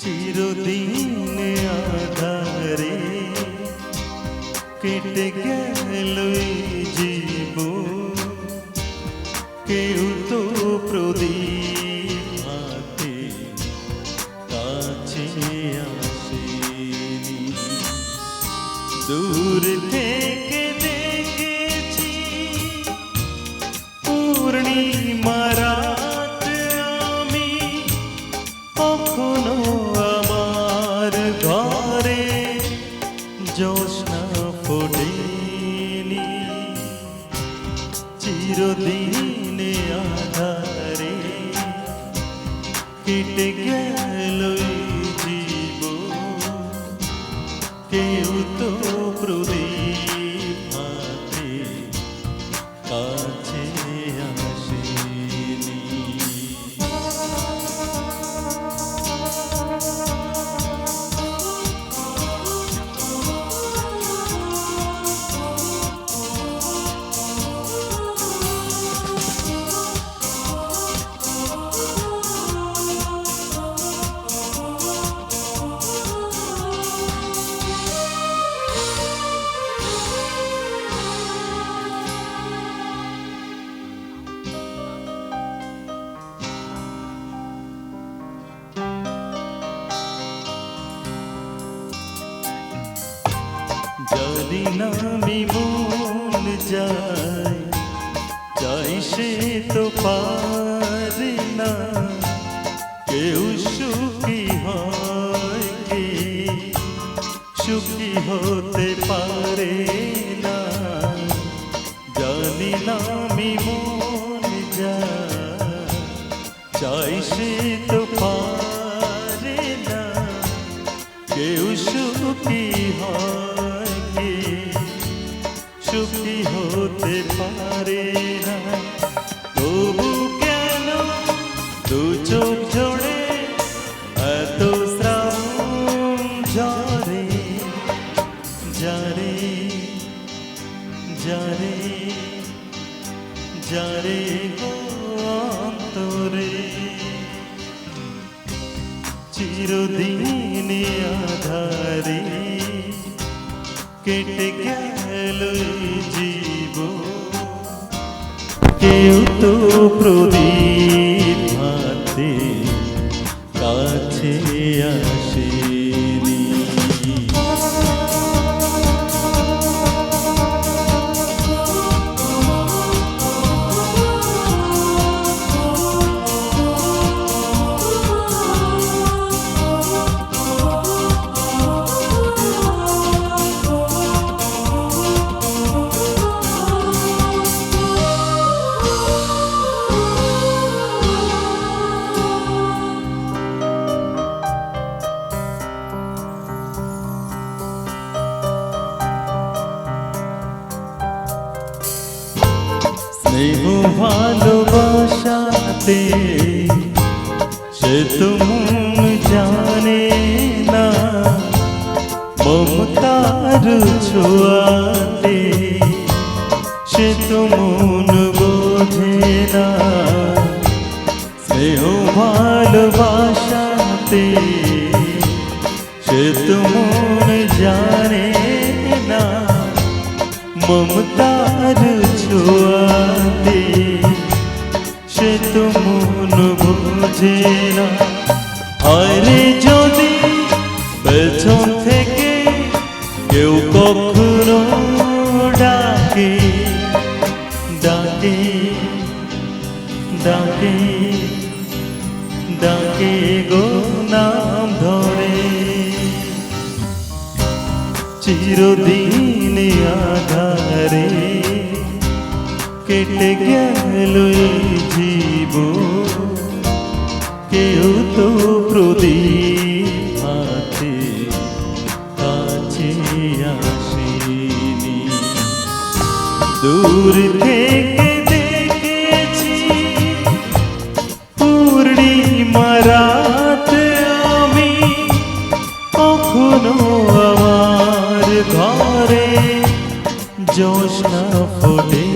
চিরদিন আধারে কেটে গেল এই দূর থেকে দেখেছি পূর্ণিমা আমি, কখনো আমার ঘরে জ্যোৎস্না ফোটেনি। চিরদিনে আধারে কেটে গেল এই কেউ জানি না আমি মন যাই সে তো পারে না। কেউ সুখী হয় কে? সুখী হতে পারে না। জানি না আমি মন যাই চাই সে তো সুখী হতে পারে না। তবু কেন দু চোখ জোড়ে এত শ্রাবণ ঝরে? যারে যারে যারে অন্তরে। চিরদিনে আধারে কেটে গেল এই জীব কেউ তো প্রদীপ স্নেহ ভালোবাসাতে সে তো মন জানে না। মমতার ছোঁয়াতে সে তো মন বোঝে না। স্নেহ ভালোবাসাতে বোঝে না আরে যদি পেছন থেকে কেউ কখনো ডাকে ডাকে ডাকে ডাকে গো নাম ধরে। চিরদিনে আধারে কেটে গেল এই জীব কেউ তো প্রদীপ আছে কাছে আসেনি। দূর থেকে দেখেছি পূর্ণিমারাত আমার ঘরে জোশ ফোটে